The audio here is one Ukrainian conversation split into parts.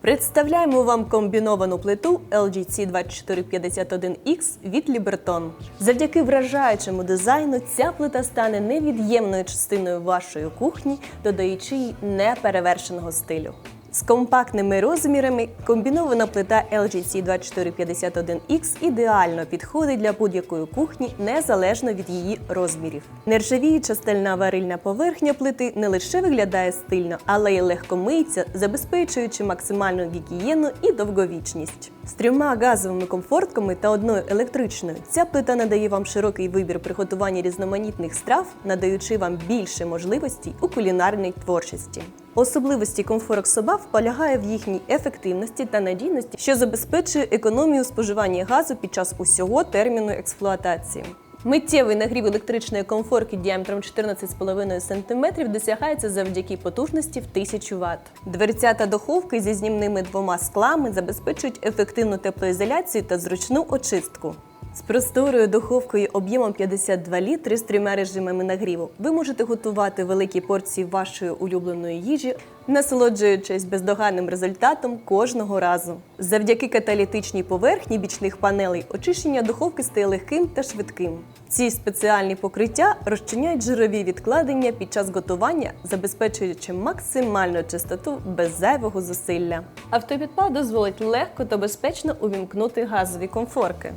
Представляємо вам комбіновану плиту LGC 2451X від Liberton. Завдяки вражаючому дизайну ця плита стане невід'ємною частиною вашої кухні, додаючи їй неперевершеного стилю. З компактними розмірами комбінована плита LGC 2451X ідеально підходить для будь-якої кухні незалежно від її розмірів. Нержавіюча стальна варильна поверхня плити не лише виглядає стильно, але й легко миється, забезпечуючи максимальну гігієну і довговічність. З трьома газовими комфортками та одною електричною ця плита надає вам широкий вибір приготування різноманітних страв, надаючи вам більше можливостей у кулінарній творчості. Особливості комфорок собав полягає в їхній ефективності та надійності, що забезпечує економію споживання газу під час усього терміну експлуатації. Миттєвий нагрів електричної комфорки діаметром 14,5 см досягається завдяки потужності в 1000 Вт. Дверця та духовки зі знімними двома склами забезпечують ефективну теплоізоляцію та зручну очистку. З просторою духовкою об'ємом 52 літри з трьома режимами нагріву ви можете готувати великі порції вашої улюбленої їжі, насолоджуючись бездоганним результатом кожного разу. Завдяки каталітичній поверхні бічних панелей очищення духовки стає легким та швидким. Ці спеціальні покриття розчиняють жирові відкладення під час готування, забезпечуючи максимальну чистоту без зайвого зусилля. Автопідпал дозволить легко та безпечно увімкнути газові комфорки.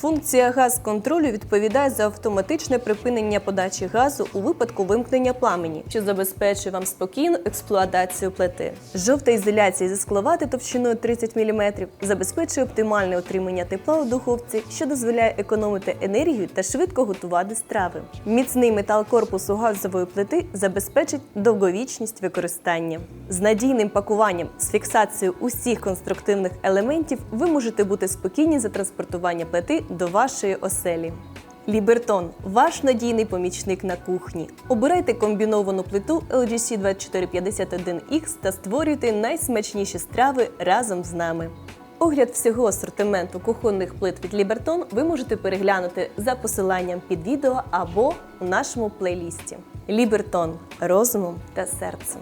Функція газ-контролю відповідає за автоматичне припинення подачі газу у випадку вимкнення пламені, що забезпечує вам спокійну експлуатацію плити. Жовта ізоляція зі скловати товщиною 30 мм забезпечує оптимальне отримання тепла у духовці, що дозволяє економити енергію та швидко готувати страви. Міцний метал корпусу газової плити забезпечить довговічність використання. З надійним пакуванням з фіксацією усіх конструктивних елементів ви можете бути спокійні за транспортування плити до вашої оселі. Лібертон ваш надійний помічник на кухні. Обирайте комбіновану плиту LGC 2451X та створюйте найсмачніші страви разом з нами. Огляд всього асортименту кухонних плит від Лібертон ви можете переглянути за посиланням під відео або у нашому плейлісті. Лібертон розумом та серцем.